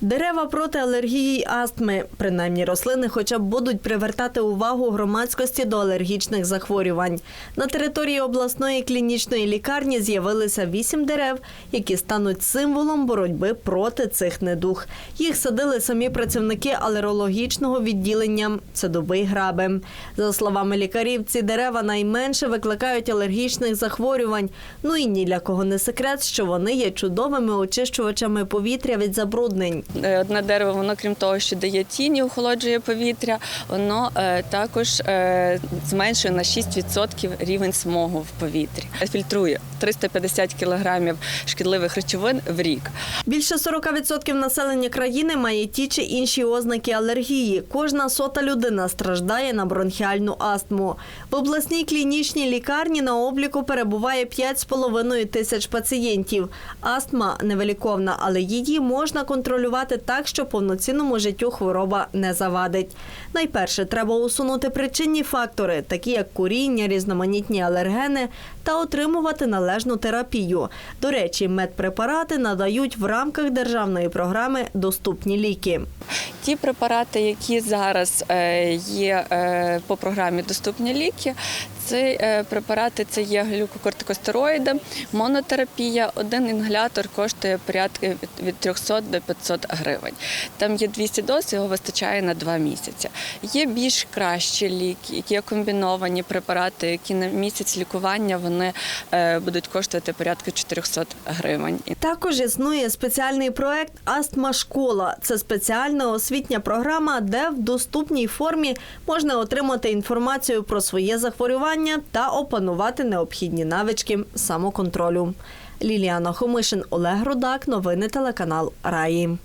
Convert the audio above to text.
Дерева проти алергії й астми. Принаймні рослини хоча б будуть привертати увагу громадськості до алергічних захворювань. На території обласної клінічної лікарні з'явилися вісім дерев, які стануть символом боротьби проти цих недуг. Їх садили самі працівники алерологічного відділення «Садовий граби». За словами лікарів, ці дерева найменше викликають алергічних захворювань. Ну і ні для кого не секрет, що вони є чудовими очищувачами повітря від забруднень. Е, Одне дерево, воно крім того, що дає тіні, охолоджує повітря, воно е, також е, зменшує на 6% рівень смогу в повітрі. Фільтрує 350 кілограмів шкідливих речовин в рік. Більше 40% населення країни має ті чи інші ознаки алергії. Кожна сота людина страждає на бронхіальну астму. В обласній клінічній лікарні на обліку перебуває 5,5 тисяч пацієнтів. Астма невиліковна, але її можна контролювати так, що повноцінному життю хвороба не завадить. Найперше треба усунути причинні фактори, такі як куріння, різноманітні алергени, та отримувати належну терапію. До речі, медпрепарати надають в рамках державної програми Доступні ліки. Ті препарати, які зараз е, є е, по програмі Доступні ліки, це е, препарати це є глюкокортикостероїди, монотерапія. Один інгалятор коштує порядки від- від 300 до 500 гривень. Там є 200 доз, його вистачає на 2 місяці. Є більш кращі ліки, є комбіновані препарати, які на місяць лікування вони е, будуть коштувати порядка 400 гривень. Також існує спеціальний проект Астма школа. Це спеціальна освітня програма, де в доступній формі можна отримати інформацію про своє захворювання та опанувати необхідні навички самоконтролю. Ліліана Хомишин, Олег Рудак, новини телеканал Раї.